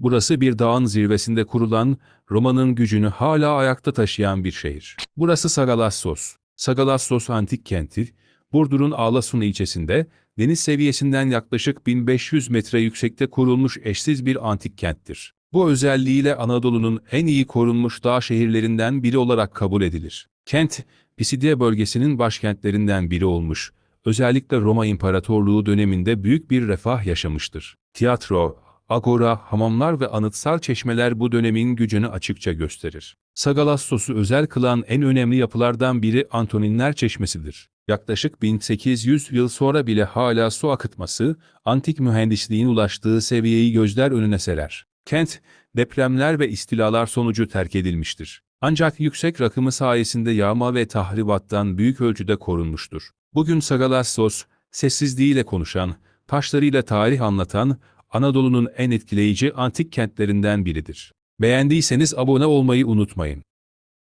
Burası bir dağın zirvesinde kurulan, Roma'nın gücünü hala ayakta taşıyan bir şehir. Burası Sagalassos. Sagalassos antik kenti, Burdur'un Ağlasun ilçesinde, deniz seviyesinden yaklaşık 1500 metre yüksekte kurulmuş eşsiz bir antik kenttir. Bu özelliğiyle Anadolu'nun en iyi korunmuş dağ şehirlerinden biri olarak kabul edilir. Kent, Pisidia bölgesinin başkentlerinden biri olmuş, özellikle Roma İmparatorluğu döneminde büyük bir refah yaşamıştır. Tiyatro, agora, hamamlar ve anıtsal çeşmeler bu dönemin gücünü açıkça gösterir. Sagalassos'u özel kılan en önemli yapılardan biri Antoninler Çeşmesi'dir. Yaklaşık 1800 yıl sonra bile hala su akıtması, antik mühendisliğin ulaştığı seviyeyi gözler önüne serer. Kent, depremler ve istilalar sonucu terk edilmiştir. Ancak yüksek rakımı sayesinde yağma ve tahribattan büyük ölçüde korunmuştur. Bugün Sagalassos, sessizliğiyle konuşan, taşlarıyla tarih anlatan, Anadolu'nun en etkileyici antik kentlerinden biridir. Beğendiyseniz abone olmayı unutmayın.